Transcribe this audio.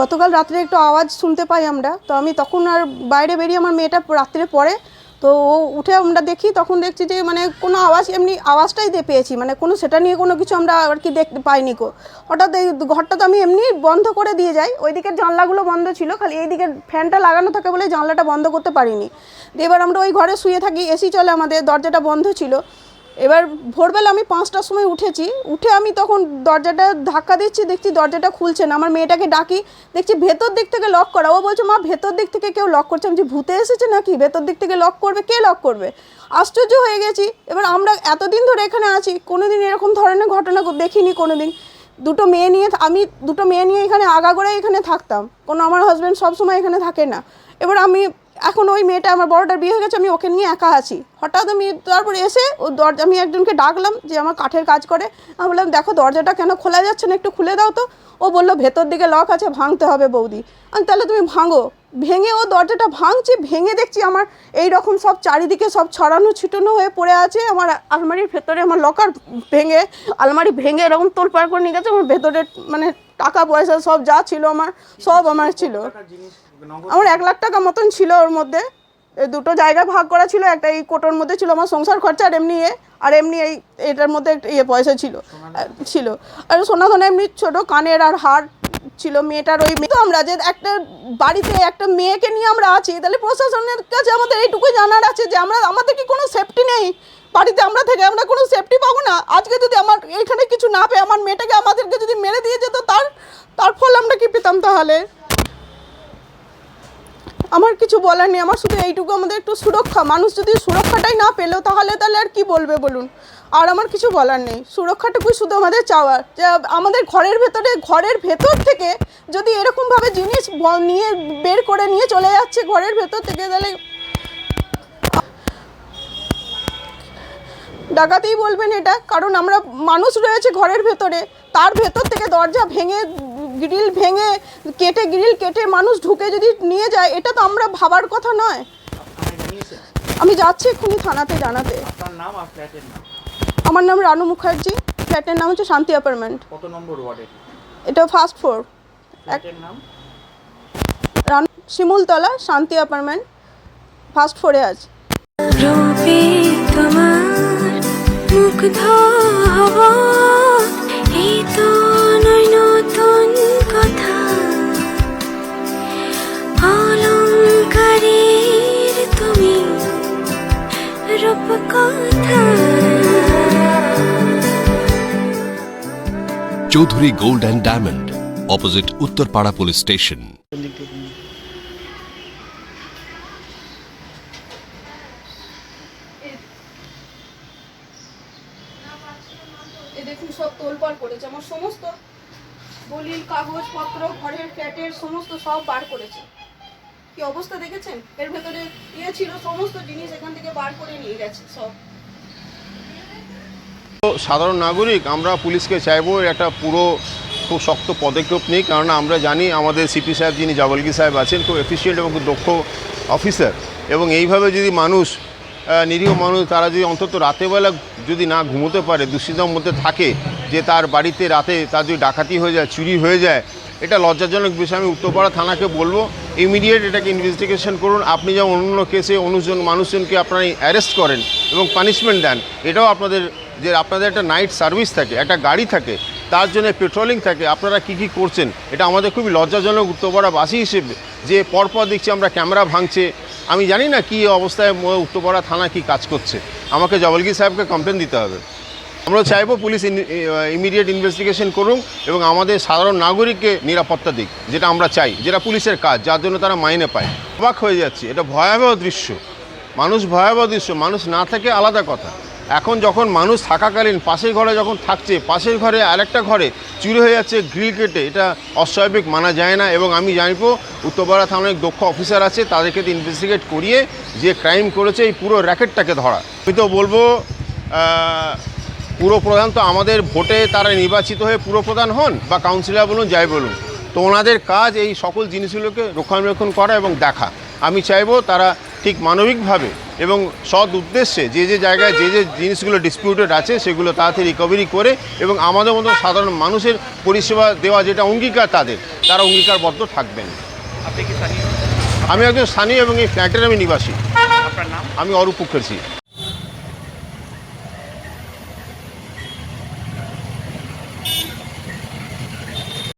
গতকাল রাত্রে একটু আওয়াজ শুনতে পাই আমরা, তো আমি তখন আর বাইরে বেরিয়ে আমার মেয়েটা রাত্রে পড়ে, তো ও উঠে আমরা দেখি, তখন দেখছি যে মানে কোনো আওয়াজ, এমনি আওয়াজটাই দিয়ে পেয়েছি মানে কোনো সেটা নিয়ে কোনো কিছু আমরা আর কি দেখতে পাইনি কো। হঠাৎ এই ঘরটা তো আমি এমনি বন্ধ করে দিয়ে যাই ওই দিকের জানলাগুলো বন্ধ ছিল, খালি এই দিকের ফ্যানটা লাগানো থাকে বলে জানলাটা বন্ধ করতে পারিনি। এবার আমরা ওই ঘরে শুয়ে থাকি, এসি চলে আমাদের, দরজাটা বন্ধ ছিল। এবার ভোরবেলা আমি পাঁচটার সময় উঠেছি, উঠে আমি তখন দরজাটা ধাক্কা দিচ্ছি, দেখছি দরজাটা খুলছে না। আমার মেয়েটাকে ডাকি, দেখছি ভেতর দিক থেকে লক করা। ও বলছে, মা, ভেতর দিক থেকে কেউ লক করছে? আমি যে ভূতে এসেছে নাকি? ভেতর দিক থেকে লক করবে? কে লক করবে? আশ্চর্য হয়ে গেছি। এবার আমরা এতদিন ধরে এখানে আছি, কোনোদিন এরকম ধরনের ঘটনা দেখিনি কোনোদিন। দুটো মেয়ে নিয়ে, আমি দুটো মেয়ে নিয়ে এখানে আগাগোড়াই এখানে থাকতাম। কোনো আমার হাজব্যান্ড সবসময় এখানে থাকে না। এবার আমি এখন ওই মেয়েটা আমার বড়টার বিয়ে হয়ে গেছে, আমি ওকে নিয়ে একা আছি। হঠাৎ আমি তারপর এসে ও দরজা, আমি একজনকে ডাকলাম যে আমার কাঠের কাজ করে। আমি বললাম, দেখো, দরজাটা কেন খোলা যাচ্ছে না? একটু খুলে দাও তো। ও বলল, ভেতর দিকে লক আছে, ভাঙতে হবে বৌদি। আমি তাহলে তুমি ভাঙো। ভেঙে ও দরজাটা ভাঙছি, ভেঙে দেখছি আমার এই রকম সব চারিদিকে সব ছড়ানো ছিটানো হয়ে পড়ে আছে। আমার আলমারির ভেতরে আমার লকার ভেঙে, আলমারি ভেঙে এরকম তোলপাড় করে নিয়ে গেছে, আমার ভেতরে মানে টাকা পয়সা সব যা ছিল আমার, সব আমার ছিল। আমার এক লাখ টাকা মতন ছিল ওর মধ্যে। এই দুটো জায়গা ভাগ করা ছিল একটা এই কোটোর মধ্যে ছিল আমার সংসার খরচা আর এমনি এ আর এমনি এই এটার মধ্যে ইয়ে পয়সা ছিল ছিল। আর সোনা ধনে এমনি ছোটো কানের আর হার ছিল মেয়েটার ওই মেয়ে। তো আমরা যে একটা বাড়িতে একটা মেয়েকে নিয়ে আমরা আছি তাহলে প্রশাসনের কাছে আমাদের এইটুকুই জানার আছে যে আমরা আমাদের কি কোনো সেফটি নেই? বাড়িতে আমরা থেকে আমরা কোনো সেফটি পাবো না? আজকে যদি আমার এখানে কিছু না পেয়ে আমার মেয়েটাকে আমাদেরকে যদি মেরে দিয়ে যেত তার তার ফল আমরা কি পেতাম তাহলে? আমার কিছু বলার নেই, আমার শুধু এইটুকু আমাদের একটু সুরক্ষা। মানুষ যদি সুরক্ষাটাই না পেল, তাহলে তাহলে আর কি বলবে বলুন? আর আমার কিছু বলার নেই। সুরক্ষাটুকুই শুধু আমাদের চাওয়ার যে আমাদের ঘরের ভেতরে, ঘরের ভেতর থেকে যদি এরকমভাবে জিনিস নিয়ে বের করে নিয়ে চলে যাচ্ছে ঘরের ভেতর থেকে, তাহলে ডাকাতেই বলবেন এটা। কারণ আমরা মানুষ রয়েছে ঘরের ভেতরে। তার ভেতর থেকে দরজা ভেঙে গ্রিল ভেঙে কেটে গ্রিল কেটে মানুষ ঢুকে যদি নিয়ে যায় এটা তো আমরা ভাবার কথা নয়। আমি যাচ্ছি এক্ষুনি থানাতে জানাতে। আমার নাম রানু মুখার্জি। ফ্ল্যাটের নাম হচ্ছে শান্তি অ্যাপার্টমেন্ট। কত নম্বর ওয়ার্ডের এটা ফার্স্ট ফ্লোর। নাম? রানু শিমুলতলা শান্তি অ্যাপার্টমেন্ট। ফার্স্ট ফ্লোরে আছে। রূপে তোমার মুগ্ধ Chowdhury gold and diamond, opposite Uttarpara police station. দেখুন, সব তোলপাড় করেছে। আমার সমস্ত দলিল, কাগজপত্র, ঘরের ফ্ল্যাটের সমস্ত সব বার করেছে। কি অবস্থা দেখেছেন? এর ভেতরে ইয়ে ছিল, সমস্ত জিনিস এখান থেকে বার করে নিয়ে গেছে সব। সাধারণ নাগরিক, আমরা পুলিশকে চাইব একটা পুরো খুব শক্ত পদক্ষেপ নিই কারণ আমরা জানি আমাদের সিপি সাহেব, যিনি জাবলগি সাহেব আছেন, খুব এফিসিয়েন্ট এবং খুব দক্ষ অফিসার এবং এইভাবে যদি মানুষ নিরীহ মানুষ, তারা যদি অন্তত রাতেরবেলা যদি না ঘুমোতে পারে, দুশ্চিন্তার মধ্যে থাকে, যে তার বাড়িতে রাতে তার যদি ডাকাতি হয়ে যায়, চুরি হয়ে যায়, এটা লজ্জাজনক বিষয়, আমি উত্তরপাড়া থানাকে বলব। ইমিডিয়েট এটাকে ইনভেস্টিগেশন করুন। আপনি যেমন অন্য কেসে অনুজন মানুষজনকে আপনারা অ্যারেস্ট করেন এবং পানিশমেন্ট দেন, এটাও আপনাদের যে আপনাদের একটা নাইট সার্ভিস থাকে, একটা গাড়ি থাকে, তার জন্য পেট্রোলিং থাকে, আপনারা কি কি করছেন? এটা আমাদের খুবই লজ্জাজনক উত্তরপাড়াবাসী হিসেবে, যে পরপর দেখছি আমরা ক্যামেরা ভাঙছে। আমি জানি না কি অবস্থায় উত্তরপাড়া থানা কি কাজ করছে। আমাকে জবলগি সাহেবকে কমপ্লেন দিতে হবে। আমরা চাইব পুলিশ ইমিডিয়েট ইনভেস্টিগেশন করুন এবং আমাদের সাধারণ নাগরিককে নিরাপত্তা দিক, যেটা আমরা চাই, যেটা পুলিশের কাজ, যার জন্য তারা মাইনে পায়। অবাক হয়ে যাচ্ছে, এটা ভয়াবহ দৃশ্য। মানুষ ভয়াবহ দৃশ্য, মানুষ না থাকে আলাদা কথা। এখন যখন মানুষ থাকাকালীন পাশের ঘরে যখন থাকছে, পাশের ঘরে আরেকটা ঘরে চুরি হয়ে যাচ্ছে, গ্রিল কেটে, এটা অস্বাভাবিক, মানা যায় না এবং আমি জানব উত্তরপাড়া থানার এক দক্ষ অফিসার আছে, তাদেরকে ইনভেস্টিগেট করিয়ে যে ক্রাইম করেছে, এই পুরো র্যাকেটটাকে ধরা। আমি তো বলব পুরপ্রধান তো আমাদের ভোটে তারা নির্বাচিত হয়ে পুরপ্রধান হন বা কাউন্সিলর বলুন যাই বলুন। তো ওনাদের কাজ এই সকল জিনিসগুলোকে রক্ষণাবেক্ষণ করা এবং দেখা। আমি চাইব তারা ঠিক মানবিকভাবে এবং সৎ উদ্দেশ্যে যে যে জায়গায় যে যে জিনিসগুলো ডিসপিউটেড আছে সেগুলো তাড়াতাড়ি রিকভারি করে এবং আমাদের মতো সাধারণ মানুষের পরিষেবা দেওয়া যেটা অঙ্গীকার তাদের তারা অঙ্গীকারবদ্ধ থাকবেন। আমি একজন স্থানীয় এবং এই ফ্ল্যাটের আমি নিবাসী। আমি অরূপ মুখার্জি।